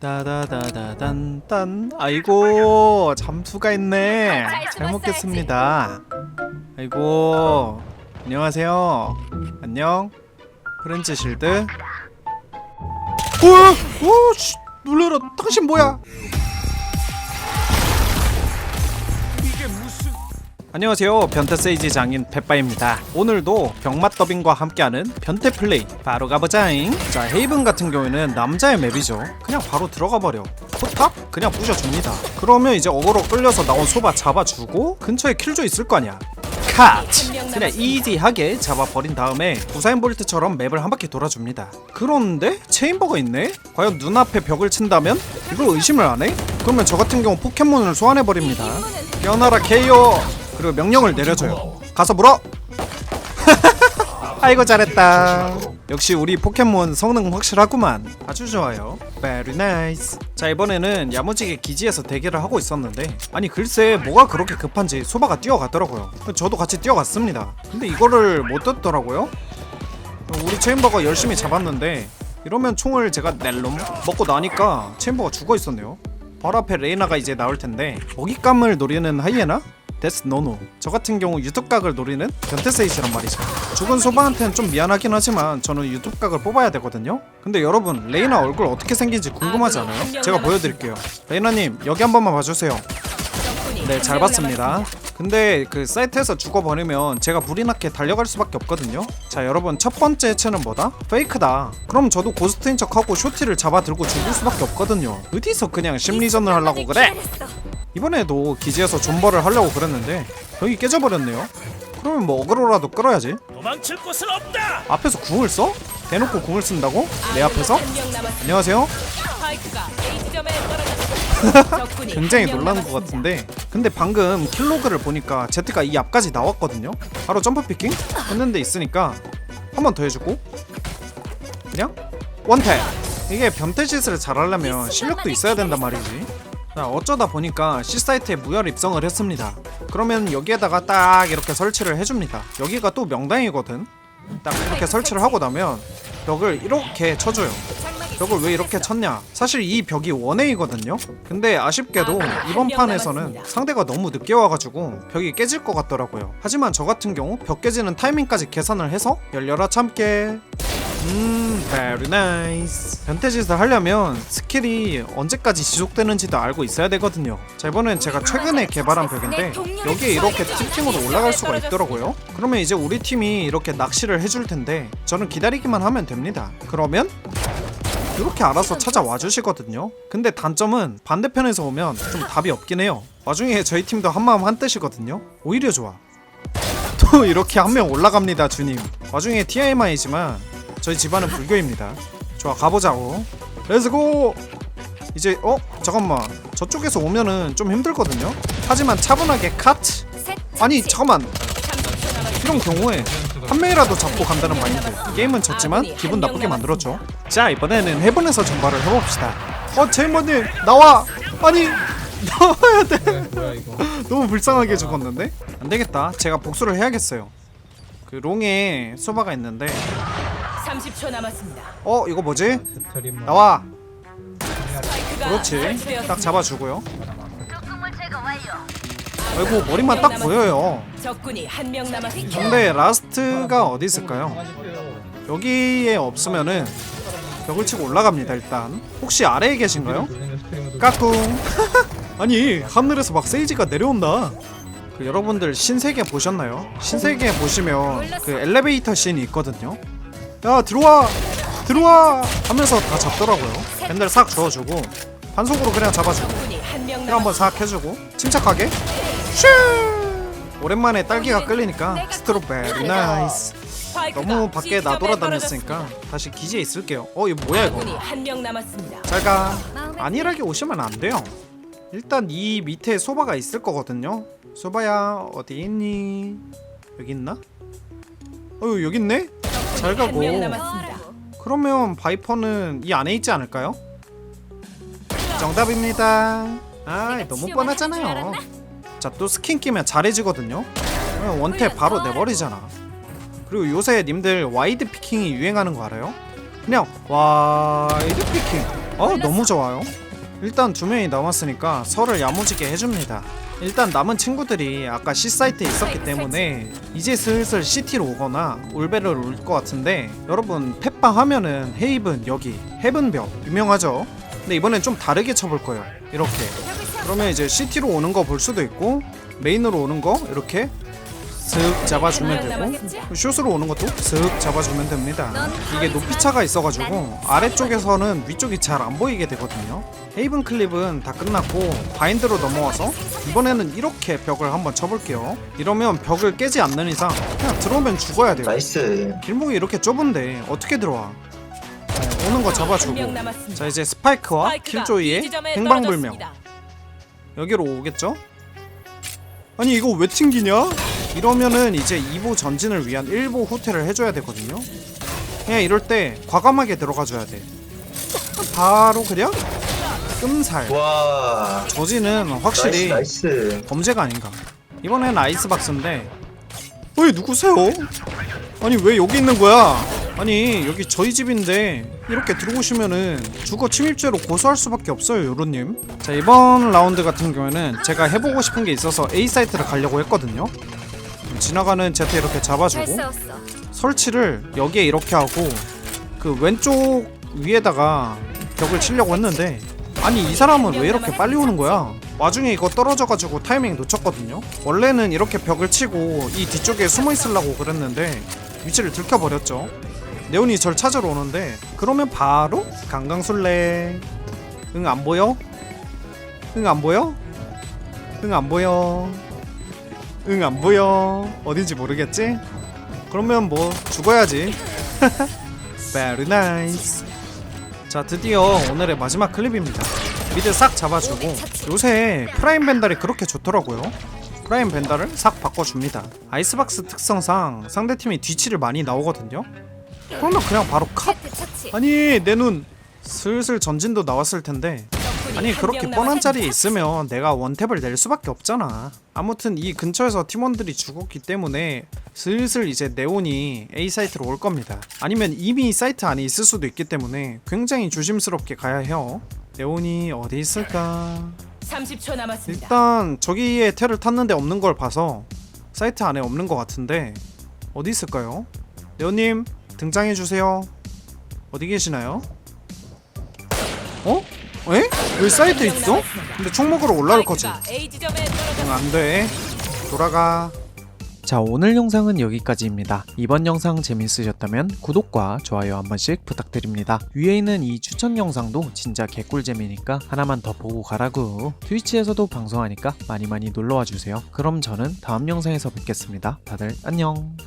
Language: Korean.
따다다다단 딴. 아이고 잠수가 있네. 잘 먹겠습니다. 아이고 안녕하세요. 안녕. 프렌치 실드. 오! 오! 씨, 놀래라. 당신 뭐야 안녕하세요 변태 세이지 장인 페빠입니다 오늘도 병맛 더빙과 함께하는 변태 플레이 바로 가보자잉 자 헤이븐 같은 경우에는 남자의 맵이죠 그냥 바로 들어가버려 포탑? 그냥 부셔줍니다 그러면 이제 어그로 끌려서 나온 소바 잡아주고 근처에 킬조 있을 거 아니야 컷! 그냥 이지하게 잡아버린 다음에 부사인 볼트처럼 맵을 한 바퀴 돌아줍니다 그런데 체인버가 있네? 과연 눈앞에 벽을 친다면? 이걸 의심을 안 해? 그러면 저 같은 경우 포켓몬을 소환해버립니다 깨어나라 케이오 그리고 명령을 내려줘요. 가서 물어. 아이고 잘했다. 역시 우리 포켓몬 성능 확실하구만. 아주 좋아요. Very nice. 자 이번에는 야무지게 기지에서 대기를 하고 있었는데 아니 글쎄 뭐가 그렇게 급한지 소바가 뛰어가더라고요. 저도 같이 뛰어갔습니다. 근데 이거를 못 떴더라고요. 우리 체인버가 열심히 잡았는데 이러면 총을 제가 낼름 먹고 나니까 체인버가 죽어 있었네요. 바로 앞에 레이나가 이제 나올 텐데 먹잇감을 노리는 하이에나? 데스 노노. 저 같은 경우 유튜브각을 노리는 변태세이시란 말이죠. 죽은 소바한테는 좀 미안하긴 하지만 저는 유튜브각을 뽑아야 되거든요. 근데 여러분 레이나 얼굴 어떻게 생긴지 궁금하지 않아요? 제가 보여드릴게요. 레이나님 여기 한 번만 봐주세요. 네 잘 봤습니다. 근데 그 사이트에서 죽어버리면 제가 불이 나게 달려갈 수밖에 없거든요. 자 여러분 첫 번째 해체는 뭐다? 페이크다. 그럼 저도 고스트인 척하고 쇼티를 잡아 들고 죽을 수밖에 없거든요. 어디서 그냥 심리전을 하려고 그래 이번에도 기지에서 존버를 하려고 그랬는데 벽이 깨져버렸네요. 그러면 뭐 어그로라도 끌어야지. 도망칠 곳은 없다. 앞에서 궁을 써? 대놓고 궁을 쓴다고? 내 앞에서? 안녕하세요? 굉장히 놀라는 것. 같은데. 근데 방금 킬로그를 보니까 제트가 이 앞까지 나왔거든요. 바로 점프 피킹? 했는데 있으니까 한 번 더 해주고. 그냥? 원탭! 이게 변태짓을 잘하려면 실력도 있어야 된단 말이지 자 어쩌다 보니까 C사이트에 무혈 입성을 했습니다 그러면 여기에다가 딱 이렇게 설치를 해줍니다 여기가 또 명당이거든 딱 이렇게 설치를 하고 나면 벽을 이렇게 쳐줘요 벽을 왜 이렇게 쳤냐? 사실 이 벽이 원웨이거든요. 근데 아쉽게도 이번 판에서는 상대가 너무 늦게 와가지고 벽이 깨질 것 같더라고요. 하지만 저 같은 경우 벽 깨지는 타이밍까지 계산을 해서 열려라 참깨. 음, very nice. 변태짓을 하려면 스킬이 언제까지 지속되는지도 알고 있어야 되거든요. 자, 이번엔 제가 최근에 개발한 벽인데 여기에 이렇게 티핑으로 올라갈 수가 있더라고요. 그러면 이제 우리 팀이 이렇게 낚시를 해줄 텐데 저는 기다리기만 하면 됩니다. 그러면 이렇게 알아서 찾아와 주시거든요. 근데 단점은 반대편에서 오면 좀 답이 없긴 해요. 와중에 저희 팀도 한마음 한뜻이거든요. 오히려 좋아. 또 이렇게 한 명 올라갑니다, 주님. 와중에 TMI지만 저희 집안은 불교입니다. 좋아, 가보자고. 렛츠고! 이제 어? 잠깐만. 저쪽에서 오면은 좀 힘들거든요. 하지만 차분하게 카트. 아니, 잠깐만. 이런 경우에 한 명이라도 잡고 간다는 마인드 게임은 졌지만 기분 나쁘게 만들었죠 자 이번에는 해븐에서 전발을 해봅시다 어 제이머님 나와 아니 나와야 돼 이거 너무 불쌍하게 죽었는데 안되겠다 제가 복수를 해야겠어요 그 롱에 소바가 있는데 30초 남았습니다. 어 이거 뭐지? 스트리머 나와. 스파이크가 그렇지. 설치되었습니다. 딱 잡아주고요. 아이고 머리만 딱 보여요. 적군이 한 명 남았습니다. 근데 라스트가 어디 있을까요? 여기에 없으면은 벽을 치고 올라갑니다 일단. 혹시 아래에 계신가요? 까꿍. 아니 하늘에서 막 세이지가 내려온다. 그 여러분들 신세계 보셨나요? 신세계 보시면 그 엘리베이터 씬이 있거든요 야 들어와. 들어와. 하면서 다 잡더라고요. 밴들 싹 주워주고 반속으로 그냥 잡아주고. 힐 한번. 싹 해주고 침착하게. 슈! 오랜만에 딸기가 끌리니까 스트로 베리 나이스. 너무 밖에 나돌아다녔으니까. 다시 기지에 있을게요. 어 이거 뭐야 이거? 적군이 한명 남았습니다. 잘가. 안일하게 오시면 안 돼요. 일단 이 밑에 소바가 있을 거거든요. 소바야 어디 있니? 여기 있나? 어유 여기 있네 잘 가고. 한명 남았습니다. 그러면 바이퍼는 이 안에 있지 않을까요? 정답입니다. 아 너무 뻔하잖아요. 자 또 스킨 끼면 잘해지거든요. 그러면 원탭 바로 내버리잖아. 그리고 요새 님들 와이드 피킹이 유행하는 거 알아요? 그냥 와이드 피킹. 어 너무 좋아요 일단 두 명이 남았으니까 서를 야무지게 해줍니다. 일단 남은 친구들이 아까 C사이트에 있었기 때문에 이제 슬슬 CT로 오거나 올베를 올 것 같은데 여러분 펫방 하면은 헤이븐 여기 헤븐벽 유명하죠? 근데 이번엔 좀 다르게 쳐볼 거예요. 이렇게. 그러면 이제 CT로 오는 거 볼 수도 있고 메인으로 오는 거 이렇게 슥 잡아주면 되고 슛으로 오는 것도 슥 잡아주면 됩니다. 이게 높이 차가 있어가지고 아래쪽에서는 위쪽이 잘 안 보이게 되거든요. 헤이븐 클립은 다 끝났고 바인드로 넘어와서 이번에는 이렇게 벽을 한번 쳐볼게요. 이러면 벽을 깨지 않는 이상 그냥 들어오면 죽어야 돼요. 나이스. 길목이 이렇게 좁은데 어떻게 들어와? 어, 오는 거 잡아주고. 자 이제 스파이크와 킬조이의 행방불명. 여기로 오겠죠? 아니 이거 왜 튕기냐? 이러면은 이제 2보 전진을 위한 1보 후퇴를 해줘야 되거든요. 그냥 이럴 때 과감하게 들어가줘야 돼. 바로 그냥 끔살. 와. 저지는 확실히 나이스 나이스. 범죄가 아닌가. 이번엔 아이스박스인데. 어이 누구세요? 아니 왜 여기 있는 거야? 아니 여기 저희 집인데 이렇게 들어오시면은 주거 침입죄로 고소할 수밖에 없어요 요로님. 자 이번 라운드 같은 경우에는 제가 해보고 싶은 게 있어서 A 사이트를 가려고 했거든요 지나가는 제트 이렇게 잡아주고 설치를 여기에 이렇게 하고 그 왼쪽 위에다가 벽을 치려고 했는데 아니 이 사람은 왜 이렇게 빨리 오는 거야? 와중에 이거 떨어져가지고 타이밍 놓쳤거든요. 원래는 이렇게 벽을 치고 이 뒤쪽에 숨어 있으려고 그랬는데 위치를 들켜버렸죠. 네온이 절 찾으러 오는데 그러면 바로 강강술래. 응 안 보여? 응 안 보여? 응 안 보여? 응 안 보여? 어딘지 모르겠지? 그러면 뭐 죽어야지. Very nice. 자 드디어 오늘의 마지막 클립입니다. 미드 싹 잡아주고 요새 프라임 벤달이 그렇게 좋더라고요. 프라임 벤달을 싹 바꿔줍니다. 아이스박스 특성상 상대팀이 뒤치를 많이 나오거든요. 그러면 그냥 바로 컷. 아니 내 눈 슬슬 전진도 나왔을 텐데 아니 그렇게 뻔한 자리에 있으면 내가 원탭을 낼 수밖에 없잖아. 아무튼 이 근처에서 팀원들이 죽었기 때문에 슬슬 이제 네온이 A 사이트로 올 겁니다. 아니면 이미 사이트 안에 있을 수도 있기 때문에 굉장히 조심스럽게 가야 해요. 네온이 어디 있을까? 30초 남았습니다. 일단 저기에 텔을 탔는데 없는 걸 봐서 사이트 안에 없는 것 같은데 어디 있을까요? 네온님 등장해 주세요. 어디 계시나요? 어? 에? 왜 사이트에 있어? 근데 총 먹으러 올라올 거지? 응, 안 돼. 돌아가. 자 오늘 영상은 여기까지입니다. 이번 영상 재밌으셨다면 구독과 좋아요 한 번씩 부탁드립니다. 위에 있는 이 추천 영상도 진짜 개꿀잼이니까 하나만 더 보고 가라고. 트위치에서도 방송하니까 많이 많이 놀러와 주세요. 그럼 저는 다음 영상에서 뵙겠습니다. 다들 안녕.